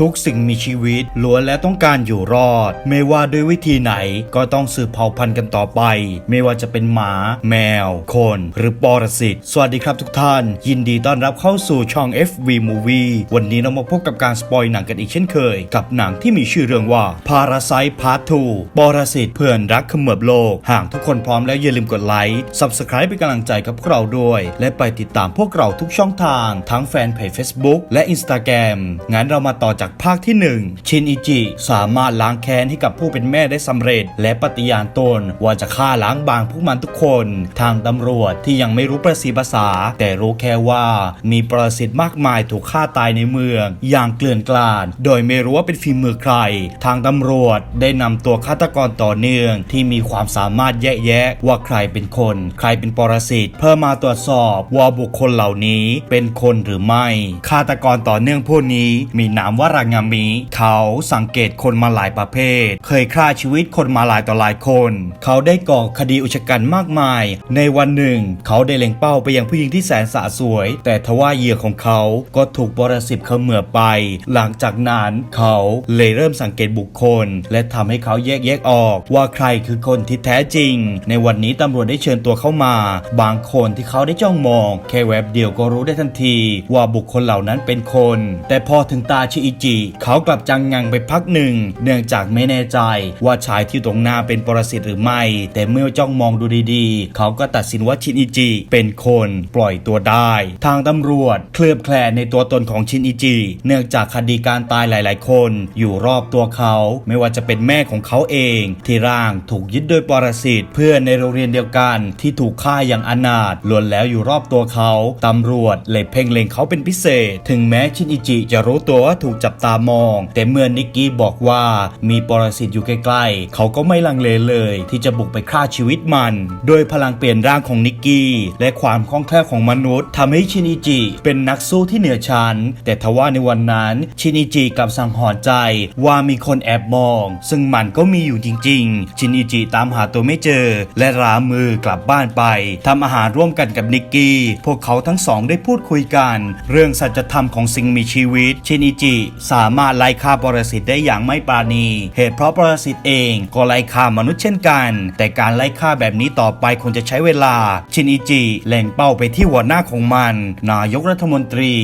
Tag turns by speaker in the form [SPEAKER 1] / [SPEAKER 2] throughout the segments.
[SPEAKER 1] ทุกสิ่งมีชีวิตล้วนและต้องการอยู่รอด ไม่ว่าด้วยวิธีไหนก็ต้องสืบเผ่าพันธุ์กันต่อไป ไม่ว่าจะเป็นหมา แมว คน หรือปรสิตสวัสดีครับทุกท่าน ยินดีต้อนรับเข้าสู่ช่อง FV Movie วันนี้เรามาพบกับการสปอยหนังกันอีกเช่นเคย กับหนังที่มีชื่อเรื่องว่า Parasite Part 2ปรสิตเพื่อนรักเขมือบโลก หากทุกคนพร้อมแล้วอย่าลืมกดไลค์ Subscribe เป็นกำลังใจกับพวกเราด้วย และไปติดตามพวกเราทุกช่องทาง ทั้งแฟนเพจ Facebook และ Instagram งั้นเรามาต่อจากภาคที่ 1 ชินอิจิ สามารถล้างแค้นให้กับผู้เป็นแม่ได้สำเร็จ และปฏิญาณตนว่าจะฆ่าล้างบางพวกมันทุกคน ทางตำรวจที่ยังไม่รู้ประสีภาษา แต่รู้แค่ว่ามีปรสิตมากมายถูกฆ่าตายในเมือง อย่างเกลื่อนกลาด โดยไม่รู้ว่าเป็นฝีมือใคร ทางตำรวจได้นำตัวฆาตกรต่อเนื่องที่มีความสามารถแยะแยะว่าใครเป็นคน ใครเป็นปรสิตเพื่อมาตรวจสอบว่าบุคคลเหล่านี้เป็นคนหรือไม่ฆาตกรต่อเนื่องผู้นี้มีนามว่ารางามิ เขาสังเกตคนมาหลายประเภท เคยฆ่าชีวิตคนมาหลายต่อหลายคน เขาได้ก่อคดีอุกชะกันมากมาย ในวันหนึ่ง เขาได้เล็งเป้าไปยังผู้หญิงที่แสนสะสวย แต่ทว่าเหยื่อของเขาก็ถูกปรสิตเขมือบไป หลังจากนั้นเขาเลยเริ่มสังเกตบุคคล และทำให้เขาแยกแยกออก ว่าใครคือคนที่แท้จริง ในวันนี้ตำรวจได้เชิญตัวเข้ามา บางคนที่เขาได้จ้องมอง แค่แวบเดียวก็รู้ได้ทันที ว่าบุคคลเหล่านั้นเป็นคน แต่พอถึงตาชิอิจิเขากลับจังงังไปพักหนึ่ง เนื่องจากไม่แน่ใจว่าชายที่ตรงหน้าเป็นปรสิตหรือไม่ แต่เมื่อจ้องมองดูดีๆ เขาก็ตัดสินว่าชินอิจิเป็นคนปล่อยตัวได้ ทางตำรวจเคลือบแคลงในตัวตนของชินอิจิ เนื่องจากคดีการตายหลาย ๆ คนอยู่รอบตัวเขา ไม่ว่าจะเป็นแม่ของเขาเอง ที่ร่างถูกยึดโดยปรสิตเพื่อนในโรงเรียนเดียวกันที่ถูกฆ่าอย่างอนาถล้วนแล้วอยู่รอบตัวเขาตำรวจเลยเพ่งเล็งเขาเป็นพิเศษ ถึงแม้ชินอิจิจะรู้ตัวว่าถูกจับตามอง แต่เมื่อนิกกี้บอกว่ามีปรสิตอยู่ใกล้ๆ เขาก็ไม่ลังเลเลย ที่จะบุกไปฆ่าชีวิตมัน โดยพลังเปลี่ยนร่างของนิกกี้และความคล่องแคล่วของมนุษย์ทำให้ชินิจิเป็นนักสู้ที่เหนือชั้น แต่ทว่าในวันนั้นชินิจิกับสังหรณ์ใจว่ามีคนแอบมอง ซึ่งมันก็มีอยู่จริง ๆ ชินิจิตามหาตัวไม่เจอ และรามือกลับบ้านไปทำอาหารร่วมกันกับนิกกี้ พวกเขาทั้งสองได้พูดคุยกัน เรื่องสัจธรรมของสิ่งมีชีวิต ชินิจิสามารถไล่ฆ่าปรสิตได้อย่างไม่ปราณี เหตุเพราะปรสิตเองก็ไล่ฆ่ามนุษย์เช่นกัน แต่การไล่ฆ่าแบบนี้ต่อไปคงจะใช้เวลา ชินอิจิแหล่งเป้าไปที่หัวหน้าของมัน นายกรัฐมนตรี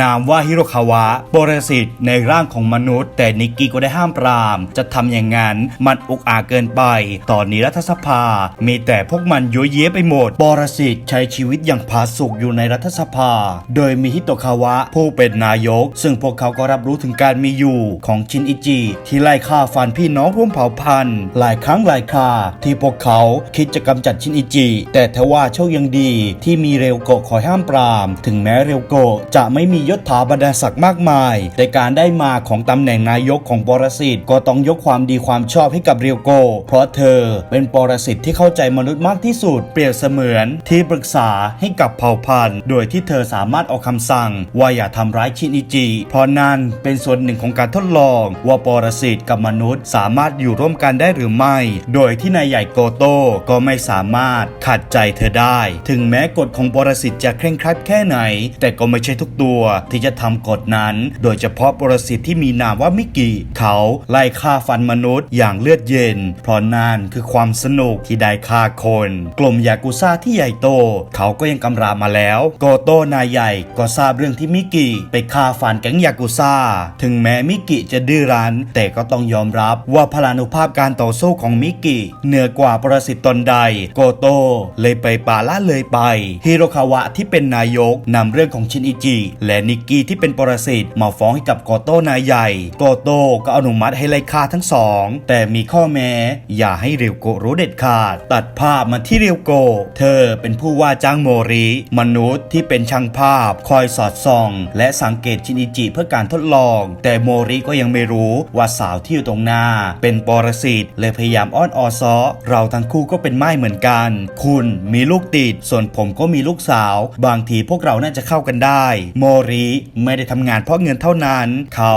[SPEAKER 1] นามว่าฮิโรคาวะปรสิตในร่างของมนุษย์ แต่นิกกี้ก็ได้ห้ามปราม จะทำอย่างนั้นมันอุกอาจเกินไป ตอนนี้รัฐสภา มีแต่พวกมันยั่วเย้ยไปหมดปรสิตใช้ชีวิตอย่างผาสุกอยู่ในรัฐสภา โดยมีฮิโตคาวะผู้เป็นนายก ซึ่งพวกเขาก็รับรู้ถึงการมีอยู่ของชินอิจิ ที่ไล่ฆ่าฟันพี่น้องร่วมเผ่าพันธุ์ หลายครั้งหลายคราที่พวกเขาคิดจะกำจัดชินอิจิ แต่ทว่าโชคยังดีที่มีเรวโกะคอยห้ามปราม ถึงแม้เรวโกะจะไม่มียศถาบรรดาศักดิ์มากมาย แต่การได้มาของตำแหน่งนายกของปรสิตก็ต้องยกความดีความชอบให้กับเรียวโกะเพราะเธอเป็นปรสิตที่เข้าใจมนุษย์มากที่สุด เปรียบเสมือนที่ปรึกษาให้กับเผ่าพันธุ์ โดยที่เธอสามารถออกคำสั่งว่าอย่าทำร้ายชินอิจิ เพราะนั่นเป็นส่วนหนึ่งของการทดลองว่าปรสิตกับมนุษย์ สามารถอยู่ร่วมกันได้หรือไม่ โดยที่นายใหญ่โกโต้ก็ไม่สามารถขัดใจเธอได้ ถึงแม้กฎของปรสิตจะเคร่งครัดแค่ไหน แต่ก็ไม่ใช่ทุกตัวที่จะทำกฎนั้น โดยเฉพาะปรสิตที่มีนามว่ามิกิเขาไล่ฆ่าฟันมนุษย์อย่างเลือดเย็น เพราะนั่นคือความสนุกที่ได้ฆ่าคน กลุ่มยากุซ่าที่ใหญ่โต เขาก็ยังกำรามาแล้ว โกโต้นายใหญ่ก็ทราบเรื่องที่มิกิไปฆ่าฟันแก๊งยากุซ่าถึงแม้มิกิจะดื้อรั้น แต่ก็ต้องยอมรับว่าพลานุภาพการต่อสู้ของมิกิเหนือกว่าประสิตตนใด โกโต้เลยไปป่าละเลยไปฮิโรคาวะที่เป็นนายกนำเรื่องของชินอิจิและนิกกี้ที่เป็นประสิตมาฟ้องให้กับโกโต้นายใหญ่ โกโต้ก็อนุมัติให้ไล่ฆ่าทั้งสอง แต่มีข้อแม้ อย่าให้เรียวโกรู้เด็ดขาด ตัดภาพมาที่เรียวโก เธอเป็นผู้ว่าจ้างโมริ มนุษย์ที่เป็นช่างภาพ คอยสอดส่อง และสังเกตชินอิจิเพื่อการทดลองแต่โมริก็ยังไม่รู้ว่าสาวที่อยู่ตรงหน้า เป็นปรสิตเลยพยายามอ้อนออซอเราทั้งคู่ก็เป็นไม้เหมือนกัน คุณมีลูกติด ส่วนผมก็มีลูกสาว บางทีพวกเราน่าจะเข้ากันได้ โมริไม่ได้ทำงานเพราะเงินเท่านั้น เขา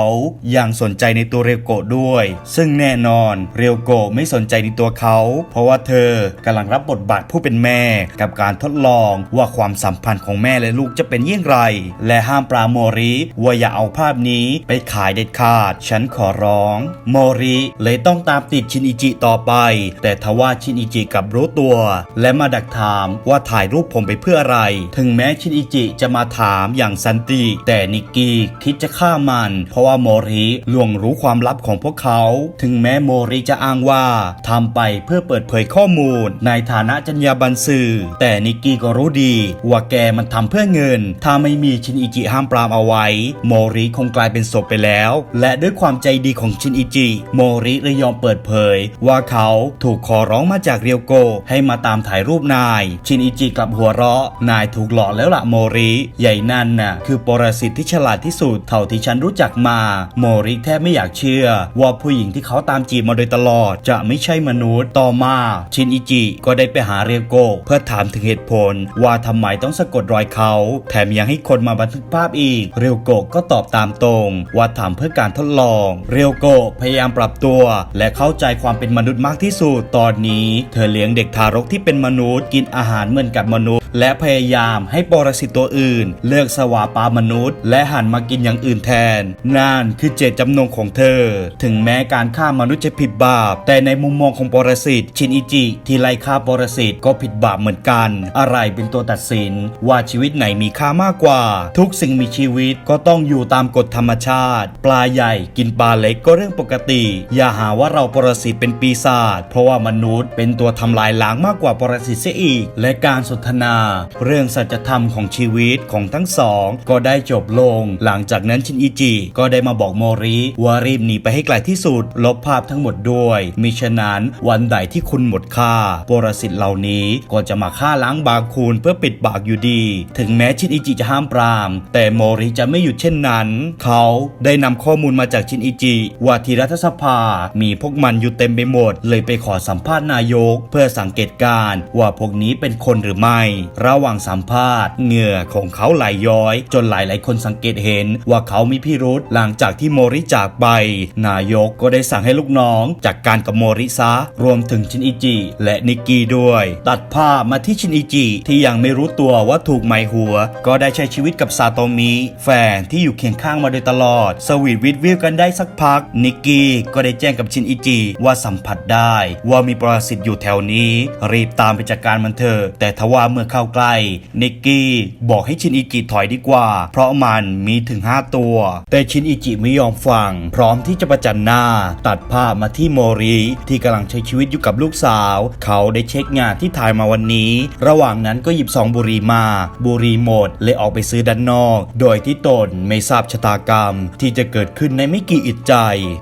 [SPEAKER 1] ยังสนใจในตัวเรียวโกะด้วย ซึ่งแน่นอนเรียวโกะไม่สนใจในตัวเขา เพราะว่าเธอกำลังรับบทบาทผู้เป็นแม่ กับการทดลองว่าความสัมพันธ์ของแม่และลูกจะเป็นเยี่ยงไร และห้ามปราโมริว่าอย่าเอาภาพนี้ไปขายเด็ดขาด ฉันขอร้อง โมริเลยต้องตามติดชินอิจิต่อไป แต่ทว่าชินอิจิกลับรู้ตัว และมาดักถามว่าถ่ายรูปผมไปเพื่ออะไร ถึงแม้ชินอิจิจะมาถามอย่างสันติ แต่นิกกี้คิดจะฆ่ามัน เพราะว่าโมริลวงรู้ความลับของพวกเขา ถึงแม้โมริจะอ้างว่าทำไปเพื่อเปิดเผยข้อมูล ในฐานะจรรยาบรรณสื่อ แต่นิกกี้ก็รู้ดี ว่าแกมันทำเพื่อเงิน ถ้าไม่มีชินอิจิห้ามปรามเอาไว้ โมริคงกลายเป็นศพไปแล้ว และด้วยความใจดีของชินอิจิ โมริเลยยอมเปิดเผย ว่าเขาถูกขอร้องมาจากเรียวโก ให้มาตามถ่ายรูปนาย ชินอิจิกลับหัวเราะ นายถูกหลอกแล้วล่ะโมริ ใหญ่นั่นน่ะคือปรสิตที่ฉลาดที่สุดเท่าที่ฉันรู้จักมา โมริแทบไม่อยากเชื่อ ว่าผู้หญิงที่เขาตามจีบมาโดยตลอด จะไม่ใช่มนุษย์ต่อมา ชินอิจิก็ได้ไปหาเรียวโก เพื่อถามถึงเหตุผล ว่าทำไมต้องสะกดรอยเขา แถมยังให้คนมาบันทึกภาพอีก เรียวโกก็ตอบตามตรงว่าทำเพื่อการทดลอง เรียวโกะพยายามปรับตัว และเข้าใจความเป็นมนุษย์มากที่สุด ตอนนี้ เธอเลี้ยงเด็กทารกที่เป็นมนุษย์ กินอาหารเหมือนกับมนุษย์ และพยายามให้ปรสิตตัวอื่น เลิกสวาปามนุษย์ และหันมากินอย่างอื่นแทน นั่นคือเจตจำนงของเธอ ถึงแม้การฆ่ามนุษย์จะผิดบาป แต่ในมุมมองของปรสิตชินอิจิที่ไล่ฆ่าปรสิตก็ผิดบาปเหมือนกัน อะไรเป็นตัวตัดสิน ว่าชีวิตไหนมีค่ามากกว่า ทุกสิ่งมีชีวิตก็ต้องอยู่ตามกฎธรรมชาติปลาใหญ่กินปลาเล็กก็เรื่องปกติ อย่าหาว่าเราปรสิตเป็นปีศาจเพราะว่ามนุษย์เป็นตัวทำลายล้างมากกว่าปรสิตเสียอีก และการสนทนา เรื่องสัจธรรมของชีวิตของทั้งสอง ก็ได้จบลง หลังจากนั้นชินอิจิก็ได้มาบอกโมริว่ารีบหนีไปให้ไกลที่สุด ลบภาพทั้งหมดด้วยมิฉะนั้นวันใดที่คุณหมดค่าปรสิตเหล่านี้ก็จะมาฆ่าล้างบางคุณเพื่อปิดปากอยู่ดี ถึงแม้ชินอิจิจะห้ามปราม แต่โมริจะไม่หยุดเช่นนั้น เขาได้นำข้อมูลมาจากชินอิจิว่าที่รัฐสภา มีพวกมันอยู่เต็มไปหมด เลยไปขอสัมภาษณ์นายก เพื่อสังเกตการ์ว่าพวกนี้เป็นคนหรือไม่ ระหว่างสัมภาษณ์เหงื่อของเขาไหลย้อย จนหลายๆ คนสังเกตเห็นว่าเขามีพิรุธหลังจากที่โมริจากไป นายกก็ได้สั่งให้ลูกน้องจัดกการกับโมริซะรวมถึงชินอิจิและนิกกี้ด้วย ตัดภาพมาที่ชินอิจิที่ยังไม่รู้ตัวว่าถูกไมหัว ก็ได้ใช้ชีวิตกับซาโตมิแฟนที่อยู่เคียงข้างมาโดยตลอดสวีทวิทวิวกันได้สักพัก นิกกี้ก็ได้แจ้งกับชินอิจิว่าสัมผัสได้ว่ามีปรสิตอยู่แถวนี้ รีบตามไปจัดการมันเถอะแต่ทว่าเมื่อเข้าใกล้นิกกี้บอกให้ชินอิจิถอยดีกว่า เพราะมันมีถึง 5 ตัว แต่ชินอิจิไม่ยอมฟัง พร้อมที่จะประจันหน้า ตัดภาพมาที่โมริที่กำลังใช้ชีวิตอยู่กับลูกสาว เขาได้เช็คงานที่ถ่ายมาวันนี้ ระหว่างนั้นก็หยิบซองบุหรี่มา บุหรี่หมดเลยออกไปซื้อด้านนอก โดยที่ตนไม่ทราบชะตากรรมที่จะเกิดขึ้นในไม่กี่อิจใจ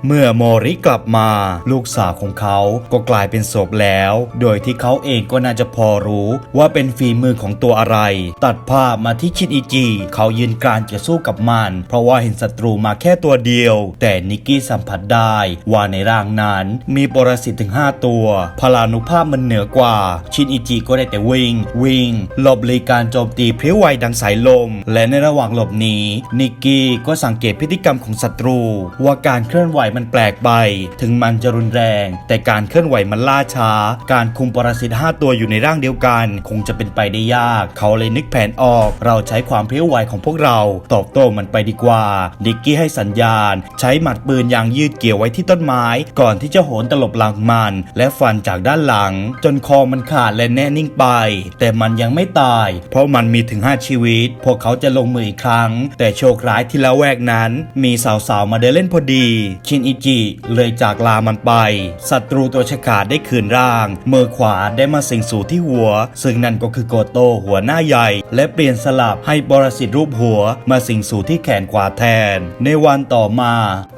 [SPEAKER 1] เมื่อโมริกลับมา ลูกสาวของเขาก็กลายเป็นศพแล้ว โดยที่เขาเองก็น่าจะพอรู้ว่าเป็นฝีมือของตัวอะไร ตัดภาพมาที่ชินอิจิ เขายืนกรานจะสู้กับมัน เพราะว่าเห็นศัตรูมาแค่ตัวเดียว แต่นิกกี้สัมผัสได้ ว่าในร่างนั้นมีปรสิตถึง 5 ตัว พลานุภาพมันเหนือกว่า ชินอิจิก็ได้แต่วิ่ง วิ่ง หลบหลีการโจมตีพริ้วไหวดังสายลม และในระหว่างหลบหนีนิกกี้ก็สังเกตพฤติกรรมของศัตรู ว่าการเคลื่อนไหวมันแปลกไป ถึงมันจะรุนแรง แต่การเคลื่อนไหวมันล่าช้า การคุมปรสิต5ตัวอยู่ในร่างเดียวกัน คงจะเป็นไปได้ยาก เขาเลยนึกแผนออก เราใช้ความเพริ้วไหวของพวกเรา ตอบโต้มันไปดีกว่านิกกี้ให้สัญญาณ ใช้หมัดปืนยางยืดเกี่ยวไว้ที่ต้นไม้ ก่อนที่จะโหนตลบหลังมัน และฟันจากด้านหลัง จนคอมันขาดและแน่นิ่งไป แต่มันยังไม่ตาย เพราะมันมีถึง 5 ชีวิต พวกเขาจะลงมืออีกครั้ง แต่โชคร้ายที่ละแวกนั้นมีสาวๆ มาเดินเล่นพอดี ชินอิจิเลยจากลามันไปศัตรูตัวฉกาจได้คืนร่าง มือขวาได้มาสิงสู่ที่หัว ซึ่งนั่นก็คือโกโตหัวหน้าใหญ่ และเปลี่ยนสลับให้บรสิตรูปหัว มาสิงสู่ที่แขนขวาแทน ในวันต่อมา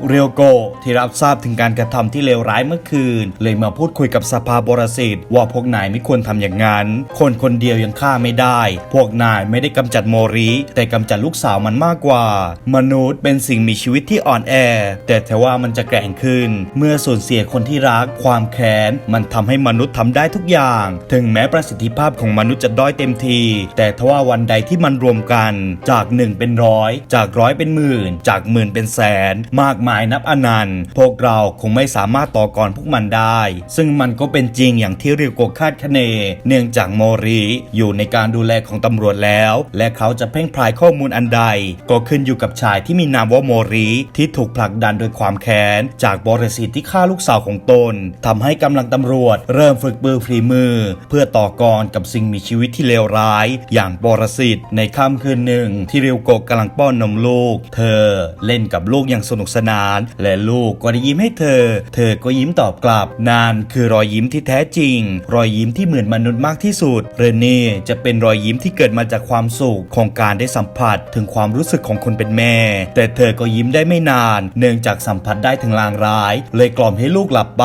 [SPEAKER 1] เรียวโกที่รับทราบถึงการกระทำที่เลวร้ายเมื่อคืน เลยมาพูดคุยกับสภาบรสิตว่าพวกนายไม่ควรทำอย่างนั้น คนคนเดียวยังฆ่าไม่ได้ พวกนายไม่ได้กำจัดโมริ แต่กำจัดลูกสาวมันมากกว่า มนุษย์เป็นสิ่งมีชีวิตที่อ่อนแอ แต่แทว่ามันจะแกร่งขึ้น เมื่อสูญเสียคนที่รัก ความแค้น มันทำให้มนุษย์ทำได้ทุกอย่าง ถึงแม้ประสิทธิภาพของมนุษย์จะด้อยเต็มที แต่ทว่าวันใดที่มันรวมกัน จากหนึ่งเป็นร้อย จากร้อยเป็นหมื่น จากหมื่นเป็นแสน มากมายนับอนันต์ พวกเราคงไม่สามารถต่อกรพวกมันได้ ซึ่งมันก็เป็นจริงอย่างที่เรียวโกคาดคะเน เนื่องจากโมริอยู่ในการดูแลของตำรวจแล้ว และเขาจะเพ่งพลายข้อมูลอันใด ก็ขึ้นอยู่กับชายที่มีนามว่าโมริที่ถูกผลักดันโดยความแค้น จากบริสิทธิ์ที่ฆ่าลูกสาวของตนทำให้กำลังตำรวจเริ่มฝึกปือฝีมือ เพื่อต่อกรกับสิ่งมีชีวิตที่เลวร้าย อย่างบรสิทธิ์ในค่ำคืนหนึ่ง ที่ริวโกะกำลังป้อนนมลูก เธอเล่นกับลูกอย่างสนุกสนาน และลูกก็ได้ยิ้มให้เธอ เธอก็ยิ้มตอบกลับนั่นคือรอยยิ้มที่แท้จริง รอยยิ้มที่เหมือนมนุษย์มากที่สุด เรเน่จะเป็นรอยยิ้มที่เกิดมาจากความสุขของการได้สัมผัสถึงความรู้สึกของคนเป็นแม่ แต่เธธอก็ยิ้มได้ไม่นาน เนื่องจากสัมผัสได้ถึงลางร้าย เลยกล่อมให้ลูกหลับไป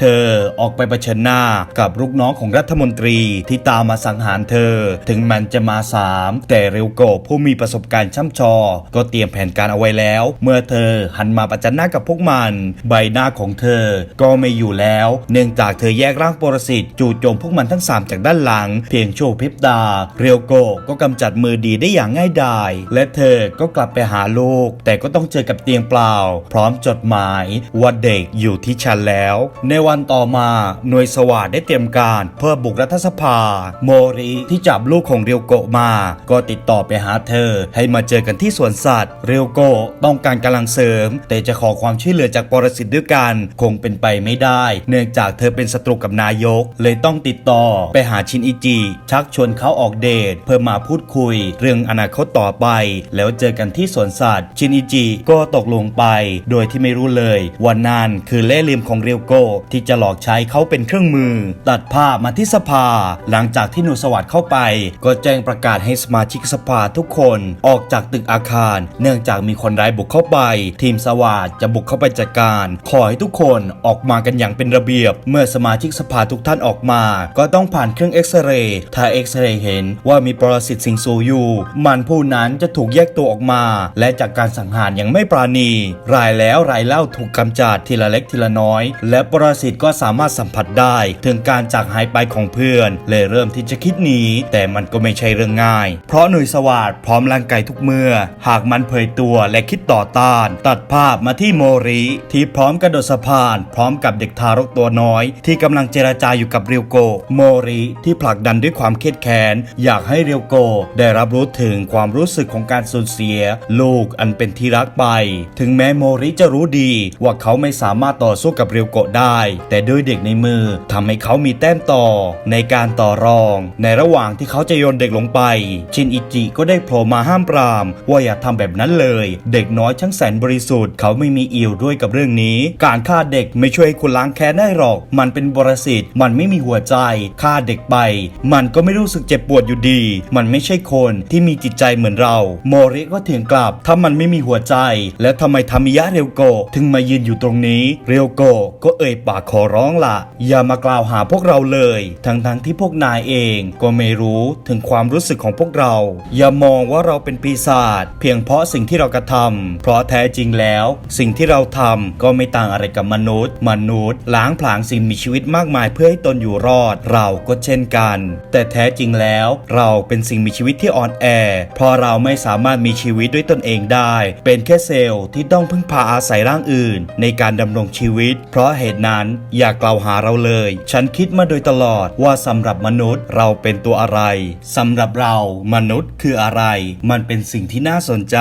[SPEAKER 1] เธอออกไปเผชิญหน้ากับลูกน้องของรัฐมนตรีที่ตามมาสังหารเธอ ถึงมันจะมาสามแต่เรวโกะผู้มีประสบการณ์ช่ำชอ ก็เตรียมแผนการเอาไว้แล้ว เมื่อเธอหันมาประจันหน้ากับพวกมัน ใบหน้าของเธอก็ไม่อยู่แล้ว เนื่องจากเธอแยกร่างปรสิตจู่โจมพวกมันทั้งสามจากด้านหลัง เพียงโชว์พริบตา เรียวโกะก็กำจัดมือดีได้อย่างง่ายดายและเธอก็กลับไปหาลูกแต่ก็ต้องเจอกับเตียงเปล่า พร้อมจดหมายว่าเด็กอยู่ที่ฉันแล้ว ในวันต่อมาหน่วยสวัสดได้เตรียมการเพื่อบุกรัฐสภา โมริที่จับลูกของเรียวโกะมา ก็ติดต่อไปหาเธอ ให้มาเจอกันที่สวนสัตว์ เรียวโกะต้องการกำลังเสริม แต่จะขอความช่วยเหลือจากปรสิตด้วยกัน คงเป็นไปไม่ได้ เนื่องจากเธอเป็นศัตรูกับนายก เลยต้องติดต่อไปหาชินอิจิ ชักชวนเขาออกเดทเพื่อมาพูดคุย เรื่องอนาคตต่อไป แล้วเจอกันที่สวนสัตว์ชินอิจิก็ตกลงไป โดยที่ไม่รู้เลยว่านั่นคือเล่ห์เหลี่ยมของเรียวโกที่จะหลอกใช้เขาเป็นเครื่องมือ ตัดภาพมาที่สภา หลังจากที่หนูสวัสด์เข้าไป ก็แจ้งประกาศให้สมาชิกสภาทุกคนออกจากตึกอาคาร เนื่องจากมีคนร้ายบุกเข้าไป ทีมสวัสด์จะบุกเข้าไปจัดการ ขอให้ทุกคนออกมากันอย่างเป็นระเบียบ เมื่อสมาชิกสภาทุกท่านออกมา ก็ต้องผ่านเครื่องเอ็กซเรย์ถ้าเอ็กซเรย์เห็นว่ามีปรสิตสิงสู่อยู่ มันผู้นั้นจะถูกแยกตัวออกมา และจากการสังหารอย่างไม่ปราณี รายแล้วรายเล่าถูกกำจัดทีละเล็กทีละน้อย และปรสิตก็สามารถสัมผัสได้ ถึงการจากหายไปของเพื่อน เลยเริ่มที่จะคิดหนีแต่มันก็ไม่ใช่เรื่องง่าย เพราะหน่วยสวัสดพร้อมร่างกายทุกเมื่อ หากมันเผยตัวและคิดต่อต้าน ตัดภาพมาที่โมริที่พร้อมกระโดดสะพาน พร้อมกับเด็กทารกตัวน้อย ที่กำลังเจรจาอยู่กับเรียวโกะโมริที่ผลักดันด้วยความเครียดแค้นอยากให้เรียวโกะได้รับรู้ถึงความรู้สึกของการสูญเสีย ลูกอันเป็นที่รักไป ถึงแม้โมริจะรู้ดีว่าเขาไม่สามารถต่อสู้กับเรียวโกะได้ แต่ด้วยเด็กในมือทำให้เขามีแต้มต่อ ในการต่อรอง ในระหว่างที่เขาจะโยนเด็กลงไป ชินอิจิก็ได้โผล่มาห้ามปราม ว่าอย่าทำแบบนั้นเลย เด็กน้อยช่างแสนบริสุทธิ์เขาไม่มีเอี่ยวด้วยกับเรื่องนี้ การฆ่าเด็กไม่ช่วยให้คุณล้างแค้นได้หรอก มันเป็นบริสิทธิ์มันไม่มีหัวใจฆ่าเด็กไป มันก็ไม่รู้สึกเจ็บปวดอยู่ดี มันไม่ใช่คนที่มีจิตใจเหมือนเรา โมริก็เถียงกลับถ้ามันไม่มีหัวใจ แล้วทำไมทามิยะเรียวโกะถึงมายืนอยู่ตรงนี้ เรียวโกะก็เอ่ยปากขอร้องละอย่ามากล่าวหาพวกเราเลย ทั้งๆที่พวกนายเองก็ไม่รู้ถึงความรู้สึกของพวกเรา อย่ามองว่าเราเป็นปีศาจเพียงเพราะสิ่งที่เรากระทำเพราะแท้จริงแล้ว สิ่งที่เราทำก็ไม่ต่างอะไรกับมนุษย์ มนุษย์ ล้างผลาญสิ่งมีชีวิตมากมายเพื่อให้ตนอยู่รอด เราก็เช่นกัน แต่แท้จริงแล้วเราเป็นสิ่งมีชีวิตที่อ่อนแอเพราะเราไม่สามารถมีชีวิตด้วยตนเองได้เป็นแค่เซลล์ที่ต้องพึ่งพาอาศัยร่างอื่น ในการดำรงชีวิต เพราะเหตุนั้นอย่ากล่าวหาเราเลย ฉันคิดมาโดยตลอดว่าสำหรับมนุษย์เราเป็นตัวอะไรสำหรับเรามนุษย์คืออะไร มันเป็นสิ่งที่น่าสนใจ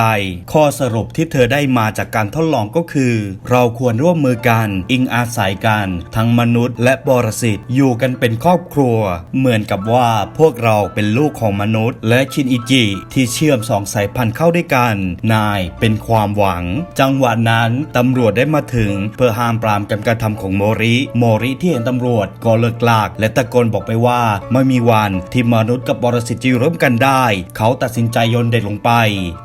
[SPEAKER 1] ข้อสรุปที่เธอได้มาจากการทดลองก็คือ เราควรร่วมมือกัน อิงอาศัยกัน ทั้งมนุษย์และบรสิตอยู่กันเป็นครอบครัว เหมือนกับว่าพวกเราเป็นลูกของมนุษย์ และชินอิจิที่เชื่อมสองสายพันธุ์เข้าด้วยกัน นายเป็นเป็นความหวัง จังหวะนั้นตำรวจได้มาถึง เพื่อห้ามปรามการกระทำของโมริ โมริที่เห็นตำรวจก็เลิกลาก และตะโกนบอกไปว่าไม่มีวันที่มนุษย์กับบรสิตจะอยู่ร่วมกันได้ เขาตัดสินใจโยนเด็กลงไป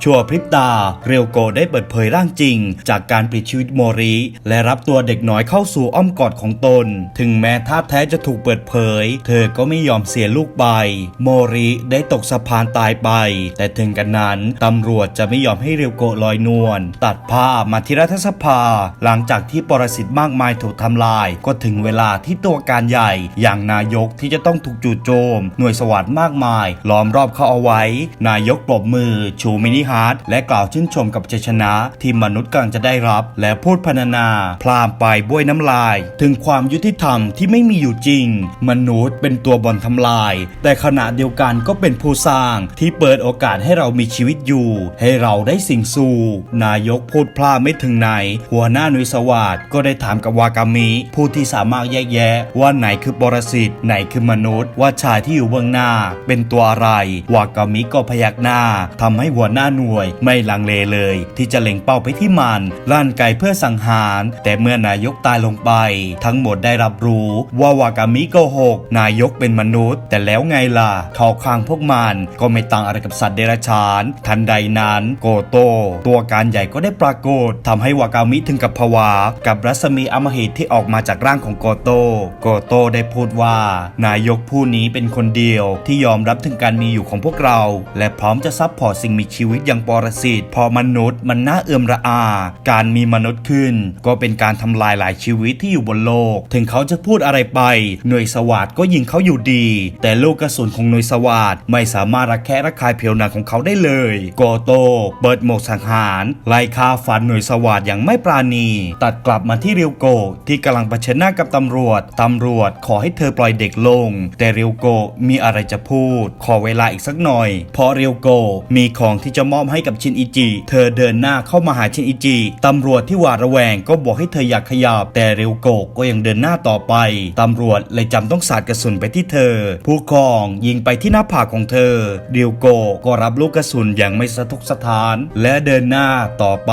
[SPEAKER 1] ชั่วพริบตา เรียวโกได้เปิดเผยร่างจริง จากการปลิดชีวิตโมริ และรับตัวเด็กน้อยเข้าสู่อ้อมกอดของตน ถึงแม้ท่าแท้จะถูกเปิดเผย เธอก็ไม่ยอมเสียลูกไป โมริได้ตกสะพานตายไป แต่ถึงกันนั้นตำรวจจะไม่ยอมให้เรียวโกลอยนวลตัดภาพมาที่รัฐสภา หลังจากที่ปรสิตมากมายถูกทำลาย ก็ถึงเวลาที่ตัวการใหญ่ อย่างนายกที่จะต้องถูกจู่โจม หน่วยสวัสดมากมาย ล้อมรอบเขาเอาไว้ นายกปรบมือ ชูมินิฮาร์ดและกล่าวชื่นชมกับชัยชนะ ที่มนุษย์กำลังจะได้รับ และพูดพรรณนา พลามไปบ้วยน้ำลาย ถึงความยุติธรรมที่ไม่มีอยู่จริง มนุษย์เป็นตัวบ่อนทำลาย แต่ขณะเดียวกันก็เป็นผู้สร้างที่เปิดโอกาสให้เรามีชีวิตอยู่ ให้เราได้สิ่งสู่นายกพูดพลาดไม่ถึงไหน หัวหน้าหน่วยสวัสด์ก็ได้ถามกับวากามิผู้ที่สามารถแยกแยะ ว่าไหนคือปรสิตไหนคือมนุษย์ ว่าชายที่อยู่เบื้องหน้า เป็นตัวอะไร วากามิก็พยักหน้าทำให้หัวหน้าหน่วยไม่ลังเลเลย ที่จะเล็งเป้าไปที่มันลั่นไกเพื่อสังหาร แต่เมื่อนายกตายลงไป ทั้งหมดได้รับรู้ว่าวากามิโกหกนายกเป็นมนุษย์ แต่แล้วไงล่ะเขาข้างพวกมันก็ไม่ต่างอะไรกับสัตว์เดรัจฉาน ทันใดนั้น โกโตตัวการใหญ่ก็ได้ปรากฏทำให้วากามิถึงกับผวา กับรัศมีอมหิตที่ออกมาจากร่างของโกโต โกโตได้พูดว่า นายกผู้นี้เป็นคนเดียวที่ยอมรับถึงการมีอยู่ของพวกเรา และพร้อมจะซัพพอร์ตสิ่งมีชีวิตอย่างปรสิตพอมนุษย์ มันน่าเอื่อมระอา การมีมนุษย์ขึ้น ก็เป็นการทำลายหลายชีวิตที่อยู่บนโลก ถึงเขาจะพูดอะไรไป หน่วยสวัสดก็ยิงเขาอยู่ดี แต่ลูกกระสุนของหน่วยสวัสดไม่สามารถระแคะระคายผิวหนังของเขาได้เลย โกโต เปิดหมวกสังหารไล่ฆ่าฟันหน่วยสวัสดอย่างไม่ปราณี ตัดกลับมาที่เรียวโกะที่กำลังเผชิญหน้ากับตำรวจ ตำรวจขอให้เธอปล่อยเด็กลง แต่เรียวโกะมีอะไรจะพูด ขอเวลาอีกสักหน่อย เพราะเรียวโกะมีของที่จะมอบให้กับชินอิจิ เธอเดินหน้าเข้ามาหาชินอิจิ ตำรวจที่หวาดระแวงก็บอกให้เธออยากขยับ แต่เรียวโกะก็ยังเดินหน้าต่อไป ตำรวจเลยจำต้องสาดกระสุนไปที่เธอ ผู้กองยิงไปที่หน้าผากของเธอ เรียวโกะก็รับลูกกระสุนอย่างไม่สะทกสะท้าน และเดินหน้าต่อไป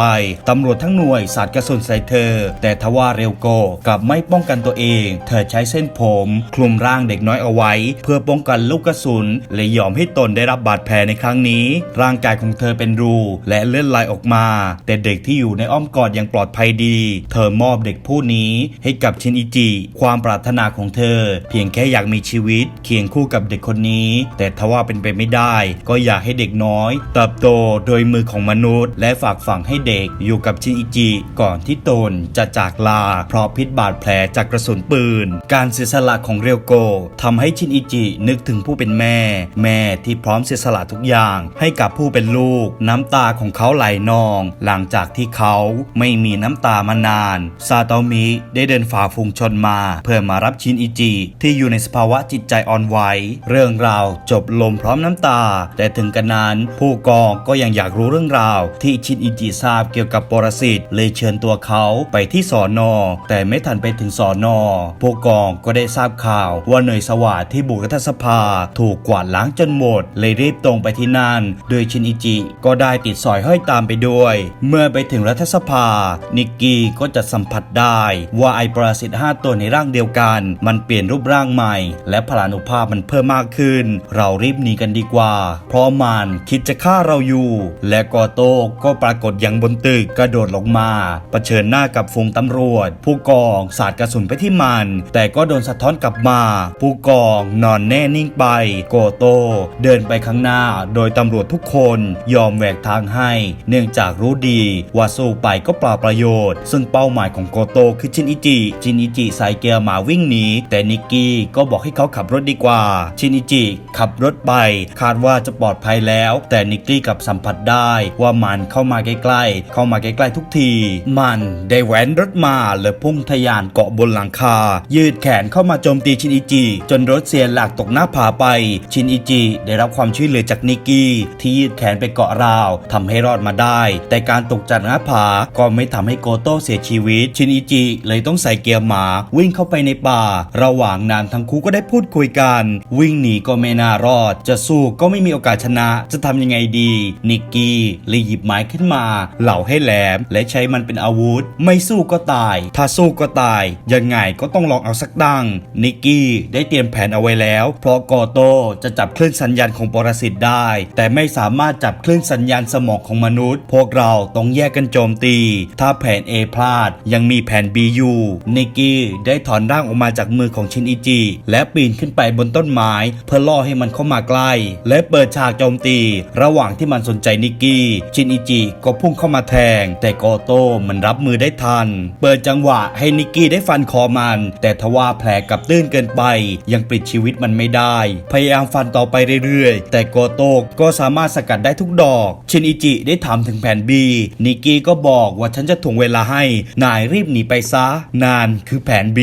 [SPEAKER 1] ตำรวจทั้งหน่วยสาดกระสุนใส่เธอ แต่ทว่าเรียวโกกลับไม่ป้องกันตัวเอง เธอใช้เส้นผม คลุมร่างเด็กน้อยเอาไว้ เพื่อป้องกันลูกกระสุนและยอมให้ตนได้รับบาดแผลในครั้งนี้ ร่างกายของเธอเป็นรูและเลือดไหลออกมา แต่เด็กที่อยู่ในอ้อมกอดยังปลอดภัยดี เธอมอบเด็กผู้นี้ให้กับชินอิจิ ความปรารถนาของเธอ เพียงแค่อยากมีชีวิต เคียงคู่กับเด็กคนนี้ แต่ทว่าเป็นไปไม่ได้ ก็อยากให้เด็กน้อยเติบโตโดยมือของมนุษย์ และฝากฝังให้เด็กอยู่กับชินอิจิก่อนที่ตนจะจากลาเพราะพิษบาดแผลจากกระสุนปืน การเสียสละของเรียวโกทำให้ชินอิจินึกถึงผู้เป็นแม่ แม่ที่พร้อมเสียสละทุกอย่างให้กับผู้เป็นลูก น้ำตาของเขาไหลนอง หลังจากที่เขาไม่มีน้ำตามานาน ซาโตมิได้เดินฝ่าฝูงชนมา เพื่อมารับชินอิจิที่อยู่ในสภาวะจิตใจอ่อนไหวเรื่องราวจบลงพร้อมน้ำตา แต่ถึงกันนั้นผู้กองก็ยังอยากรู้เรื่องราวที่ที่ชินอิจิทราบเกี่ยวกับปรสิตเลยเชิญตัวเขาไปที่สอนอ แต่ไม่ทันไปถึงสอนอผู้กองก็ได้ทราบข่าวว่าหน่วยสวัสดที่บุกรัฐสภา ถูกกวาดล้างจนหมด เลยรีบตรงไปที่นั่น โดยชินอิจิก็ได้ติดสอยห้อยตามไปด้วย เมื่อไปถึงรัฐสภา นิกกี้ก็จะสัมผัสได้ว่าไอปรสิตห้าตัวในร่างเดียวกัน มันเปลี่ยนรูปร่างใหม่ และพลานุภาพมันเพิ่มมากขึ้น เรารีบหนีกันดีกว่า เพราะมันคิดจะฆ่าเราอยู่ และกอโต้ก็ปรากฏอย่างบนตึกกระโดดลงมาเผชิญหน้ากับฝูงตำรวจ ผู้กองสาดกระสุนไปที่มัน แต่ก็โดนสะท้อนกลับมา ผู้กองนอนแน่นิ่งไป โกโต เดินไปข้างหน้า โดยตำรวจทุกคนยอมแหวกทางให้ เนื่องจากรู้ดีว่าสู้ไปก็เปล่าประโยชน์ ซึ่งเป้าหมายของโกโตคือชินอิจิชินอิจิใส่เกียร์หมาวิ่งหนีแต่นิกกี้ก็บอกให้เขาขับรถดีกว่า ชินอิจิขับรถไป คาดว่าจะปลอดภัยแล้ว แต่นิกกี้กลับสัมผัสได้ว่ามันเข้ามาใกล้ๆ เข้ามาใกล้ๆทุกที มันได้แหวนรถมาและพุ่งทะยานเกาะบนหลังคา ยืดแขนเข้ามาโจมตีชินอิจิ จนรถเสียหลักตกหน้าผาไป ชินอิจิได้รับความช่วยเหลือจากนิกกี้ ที่ยืดแขนไปเกาะราวทำให้รอดมาได้ แต่การตกจากหน้าผาก็ไม่ทำให้โกโต้เสียชีวิต ชินอิจิเลยต้องใส่เกียร์หมา วิ่งเข้าไปในป่า ระหว่างนั้นทั้งคู่ก็ได้พูดคุยกัน วิ่งหนีก็ไม่น่ารอด จะสู้ก็ไม่มีโอกาสชนะ จะทำยังไงดี นิกกี้เลยหยิบไม้ขึ้นมา เหล่าให้แหลม และใช้มันเป็นอาวุธ ไม่สู้ก็ตาย ถ้าสู้ก็ตาย ยังไงก็ต้องลองเอาสักดัง นิกกี้ได้เตรียมแผนเอาไว้แล้ว เพราะกอโตจะจับคลื่นสัญญาณของปรสิตได้ แต่ไม่สามารถจับคลื่นสัญญาณสมองของมนุษย์ พวกเราต้องแยกกันโจมตี ถ้าแผน A พลาด ยังมีแผน B อยู่นิกกี้ได้ถอนร่างออกมาจากมือของชินอิจิ และปีนขึ้นไปบนต้นไม้ เพื่อล่อให้มันเข้ามาใกล้ และเปิดฉากโจมตี ระหว่างที่มันสนใจนิกกี้ชินอิจิก็พุ่งเข้ามาแทง แต่โกโต้มันรับมือได้ทัน เปิดจังหวะให้นิกกี้ได้ฟันคอมัน แต่ทว่าแผลกลับตื้นเกินไป ยังปลิดชีวิตมันไม่ได้ พยายามฟันต่อไปเรื่อยๆ แต่โกโต้ก็สามารถสกัดได้ทุกดอก ชินอิจิได้ถามถึงแผน B นิกกี้ก็บอกว่าฉันจะถ่วงเวลาให้นายรีบหนีไปซะ นานคือแผน B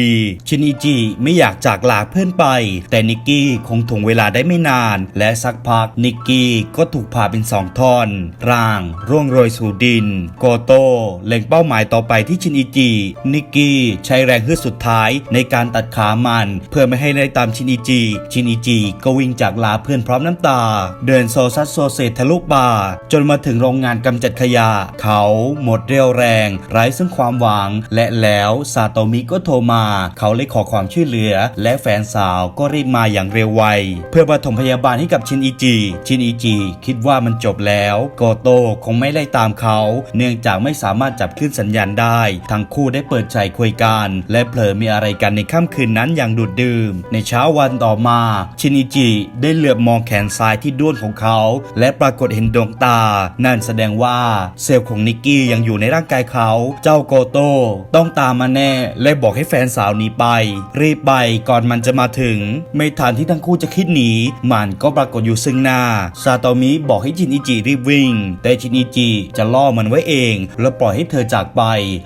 [SPEAKER 1] ชินอิจิไม่อยากจากลาเพื่อนไป แต่นิกกี้คงถ่วงเวลาได้ไม่นาน และสักพักนิกกี้ก็ถูกผ่าเป็นสองท่อนร่างรร่วงโรยสู่ดิน โกโต้เล็งเป้าหมายต่อไปที่ชินอิจิ นิกกี้ใช้แรงฮึดสุดท้ายในการตัดขามัน เพื่อไม่ให้ไล่ตามชินอิจิ ชินอิจิก็วิ่งจากลาเพื่อนพร้อมน้ำตา เดินโซซัสโซเซทะลุป่าจนมาถึงโรงงานกำจัดขยะ เขาหมดเรี่ยวแรง ไร้ซึ่งความหวัง และแล้วซาโตมิก็โทรมา เขาเลยขอความช่วยเหลือ และแฟนสาวก็รีบมาอย่างเร็วไว เพื่อปฐมพยาบาลให้กับชินอิจิ ชินอิจิคิดว่ามันจบแล้ว โกโต้คงไม่ไม่ไล่ตามเขา เนื่องจากไม่สามารถจับคลื่นสัญญาณได้ ทั้งคู่ได้เปิดใจคุยกัน และเผลอมีอะไรกันในค่ำคืนนั้นอย่างดูดดื่ม ในเช้าวันต่อมา ชินิจิได้เหลือบมองแขนซ้ายที่ด้วนของเขา และปรากฏเห็นดวงตา นั่นแสดงว่าเซลล์ของนิกกี้ยังอยู่ในร่างกายเขา เจ้าโกโต้ต้องตามมาแน่ และบอกให้แฟนสาวหนีไป รีบไปก่อนมันจะมาถึง ไม่ทันที่ทั้งคู่จะคิดหนีมันก็ปรากฏอยู่ซึ่งหน้า ซาโตมิบอกให้ชินอิจิรีบวิ่ง แต่ชินอิจิจะล่อมันไว้เอง แล้วปล่อยให้เธอจากไป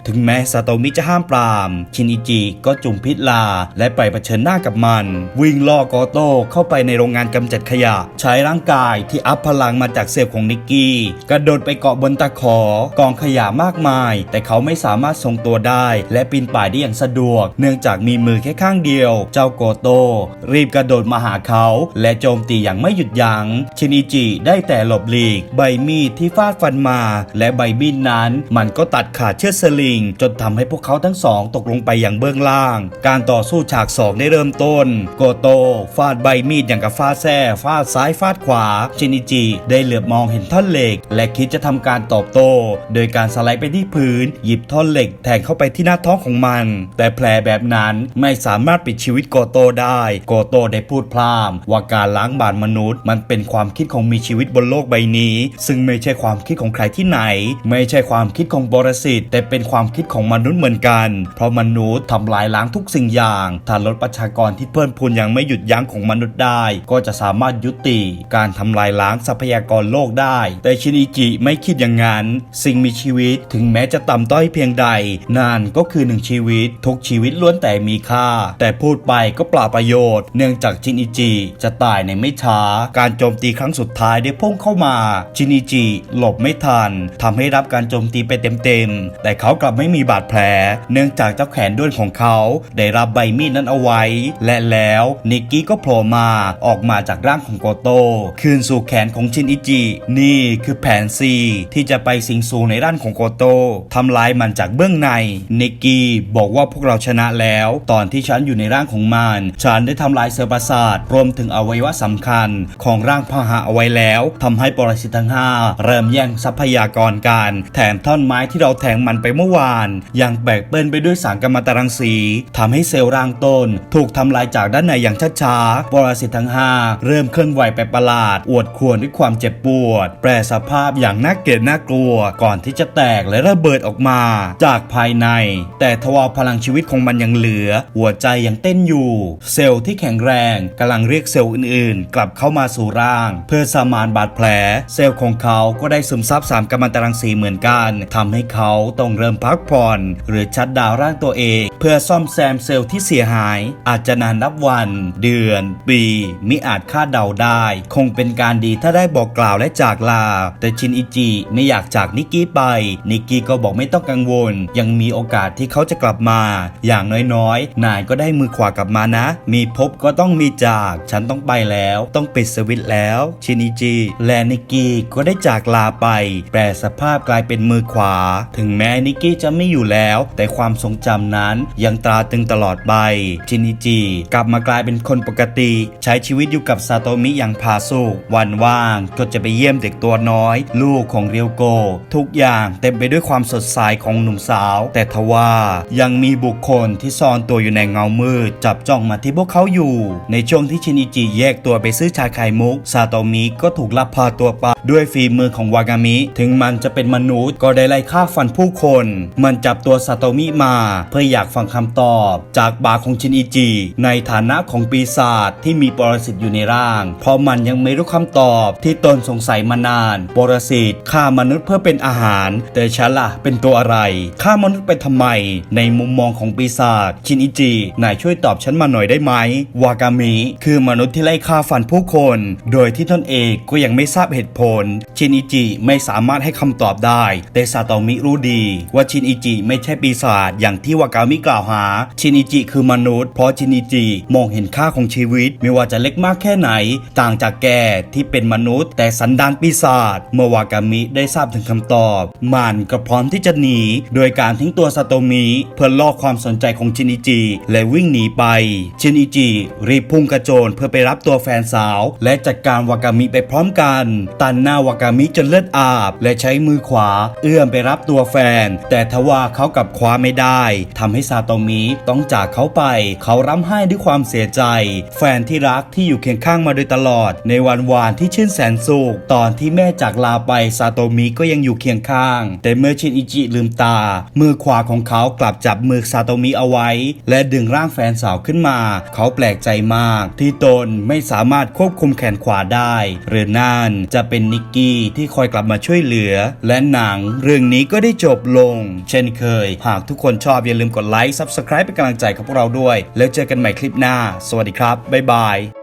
[SPEAKER 1] ถึงแม้ซาโตมิจะห้ามปราม ชินอิจิก็จุ่มพิษลา และไปเผชิญหน้ากับมัน วิ่งล่อโกโต้เข้าไปในโรงงานกำจัดขยะ ใช้ร่างกายที่อัพพลังมาจากเซลล์ของนิกกี้ กระโดดไปเกาะบนตะขอกองขยะมากมาย แต่เขาไม่สามารถทรงตัวได้ และปีนป่ายได้อย่างสะดวก เนื่องจากมีมือแค่ข้างเดียว เจ้าโกโต้รีบกระโดดมาหาเขา และโจมตีอย่างไม่หยุดยัง้งชินอิจิได้แต่หลบหลีก ใบมีดที่ฟาดฟันมา และใบมีดนั้น มันก็ตัดขาดเชือกสลิง จนทำให้พวกเขาทั้งสองตกลงไปอย่างเบื้องล่าง การต่อสู้ฉากสองได้เริ่มต้น โกโตฟาดใบมีดอย่างกับฟาดแส้ฟาดซ้ายฟาดขวา ชินิจิได้เหลือบมองเห็นท่อนเหล็ก และคิดจะทำการตอบโต้ โดยการสไลด์ไปที่พื้น หยิบท่อนเหล็กแทงเข้าไปที่หน้าท้องของมัน แต่แผลแบบนั้นไม่สามารถปิดชีวิตโกโตได้ โกโตได้พูดพร่ำว่าการล้างบาปมนุษย์ มันเป็นความคิดของมีชีวิตบนโลกใบนี้ ซึ่งไม่ใช่ความคิดของใครที่ไหน ไม่ใช่ความคิดของบรสิตแต่เป็นความคิดของมนุษย์เหมือนกัน เพราะมนุษย์ทำลายล้างทุกสิ่งอย่าง ถ้าลดประชากรที่เพิ่มพูนอย่างไม่หยุดยั้งของมนุษย์ได้ ก็จะสามารถยุติการทำลายล้างทรัพยากรโลกได้ แต่ชินอิจิไม่คิดอย่างนั้น สิ่งมีชีวิตถึงแม้จะต่ำต้อยเพียงใดนั่นก็คือหนึ่งชีวิต ทุกชีวิตล้วนแต่มีค่า แต่พูดไปก็เปล่าประโยชน์ เนื่องจากชินอิจิจะตายในไม่ช้า การโจมตีครั้งสุดท้ายได้พุ่งเข้ามา ชินอิจิหลบไม่ทันทำให้รับการโจมตีไปเต็มๆ แต่เขากลับไม่มีบาดแผล เนื่องจากเจ้าแขนด้วนของเขา ได้รับใบมีดนั้นเอาไว้ และแล้วนิกกี้ก็โผล่มาออกมาจากร่างของโกโต้คืนสู่แขนของชินอิจิ นี่คือแผน C ที่จะไปสิงสู่ในร่างของโกโต้ทำลายมันจากเบื้องในนิกกี้บอกว่าพวกเราชนะแล้ว ตอนที่ฉันอยู่ในร่างของมัน ฉันได้ทำลายเซลล์ประสาทรวมถึงอวัยวะสำคัญ ของร่างพหะเอาไว้แล้วทำให้ปรสิตทั้งห้าเริ่มแย่งทรัพยากรกัน แถมท่อนไม้ที่เราแทงมันไปเมื่อวานยังแบกเปื้อนไปด้วยสารกัมมันตรังสีทำให้เซลล์ร่างต้น ถูกทำลายจากด้านในอย่างช้าๆปรสิตทั้งห้าเริ่มเคลื่อนไหวไปประหลาด อวดควรด้วยความเจ็บปวด แปรสภาพอย่างน่าเกลียดน่ากลัว ก่อนที่จะแตกและระเบิดออกมา จากภายใน แต่ทว่าพลังชีวิตของมันยังเหลือ หัวใจยังเต้นอยู่ เซลล์ที่แข็งแรงกำลังเรียกเซลล์อื่นๆ กลับเข้ามาสู่ร่าง เพื่อสมานบาดแผล เซลล์ของเขาก็ได้ซึมซับสารกัมมันตรังสีเหมือนกันทำให้เขาต้องเริ่มพักผ่อน หรือชัดดาวร่างตัวเอง เพื่อซ่อมแซมเซลล์ที่เสียหาย อาจจะนานนับวัน เดือน ปีมิอาจคาดเดาได้ คงเป็นการดีถ้าได้บอกกล่าวและจากลา แต่ชินอิจิไม่อยากจากนิกกี้ไป นิกกี้ก็บอกไม่ต้องกังวล ยังมีโอกาสที่เขาจะกลับมา อย่างน้อยๆ นายก็ได้มือขวากลับมานะ มีพบก็ต้องมีจาก ฉันต้องไปแล้ว ต้องปิดสวิตช์แล้ว ชินอิจิและนิกกี้ก็ได้จากลาไปแปลสภาพกลายเป็นมือขวา ถึงแม้นิกกี้จะไม่อยู่แล้ว แต่ความทรงจำนั้นยังตราตรึงตลอดไปชินิจิกลับมากลายเป็นคนปกติ ใช้ชีวิตอยู่กับซาโตมิอย่างพาสุกวันว่างก็จะไปเยี่ยมเด็กตัวน้อย ลูกของเรียวโก ทุกอย่างเต็มไปด้วยความสดใสของหนุ่มสาว แต่ทว่ายังมีบุคคลที่ซ่อนตัวอยู่ในเงามืด จับจ้องมาที่พวกเขาอยู่ ในช่วงที่ชินิจิแยกตัวไปซื้อชาไข่มุกซาโตมิก็ถูกลักพาตัวไปด้วยฝีมือของวากามิถึงมันจะเป็นมนุษย์ก็ได้ไล่ฆ่าฟันผู้คน มันจับตัวซาโตมิมา เพื่ออยากฟังคำตอบ จากปากของชินอิจิ ในฐานะของปีศาจที่มีปรสิตอยู่ในร่าง เพราะมันยังไม่รู้คำตอบที่ตนสงสัยมานาน ปรสิตฆ่ามนุษย์เพื่อเป็นอาหาร แต่ฉันล่ะเป็นตัวอะไรฆ่ามนุษย์ไปทำไม ในมุมมองของปีศาจชินอิจินายช่วยตอบฉันมาหน่อยได้ไหมวากามิคือมนุษย์ที่ไล่ฆ่าฟันผู้คน โดยที่ตนเองก็ยังไม่ทราบเหตุผล ชินอิจิไม่สามารถให้คำตอบได้ แต่ซาโตมิรู้ดี ว่าชินอิจิไม่ใช่ปีศาจอย่างที่วากามิกล่าวหา ชินอิจิคือมนุษย์เพราะชินอิจิมองเห็นค่าของชีวิต ไม่ว่าจะเล็กมากแค่ไหน ต่างจากแกที่เป็นมนุษย์ แต่สันดานปีศาจเมื่อวากามิได้ทราบถึงคำตอบ มันก็พร้อมที่จะหนี โดยการทิ้งตัวซาโตมิเพื่อล่อความสนใจของชินอิจิและวิ่งหนีไป ชินอิจิรีบพุ่งกระโจนเพื่อไปรับตัวแฟนสาว และจัดการวากามิไปพร้อมกัน ตันหน้าวากามิจนเลือดอาบ และใช้มือขวา เอื้อมไปรับตัวแฟน แต่ทว่าเขากับคว้าไม่ได้ทำให้ซาโตมิต้องจากเขาไป เขาร่ำไห้ด้วยความเสียใจ แฟนที่รักที่อยู่เคียงข้างมาโดยตลอด ในวันวานที่ชื่นแสนสุขตอนที่แม่จากลาไปซาโตมิก็ยังอยู่เคียงข้าง แต่เมื่อชินอิจิลืมตา มือขวาของเขากลับจับมือซาโตมิเอาไว้ และดึงร่างแฟนสาวขึ้นมา เขาแปลกใจมาก ที่ตนไม่สามารถควบคุมแขนขวาได้ หรือนั่นจะเป็นนิกกี้ที่คอยกลับมาช่วยเหลือ และหนังเรื่องนี้ก็ได้จบลง เช่นเคย หากทุกคนชอบอย่าลืมกดไลค์ Subscribe เป็นกำลังใจกับพวกเราด้วย แล้วเจอกันใหม่คลิปหน้า สวัสดีครับ บ๊ายบาย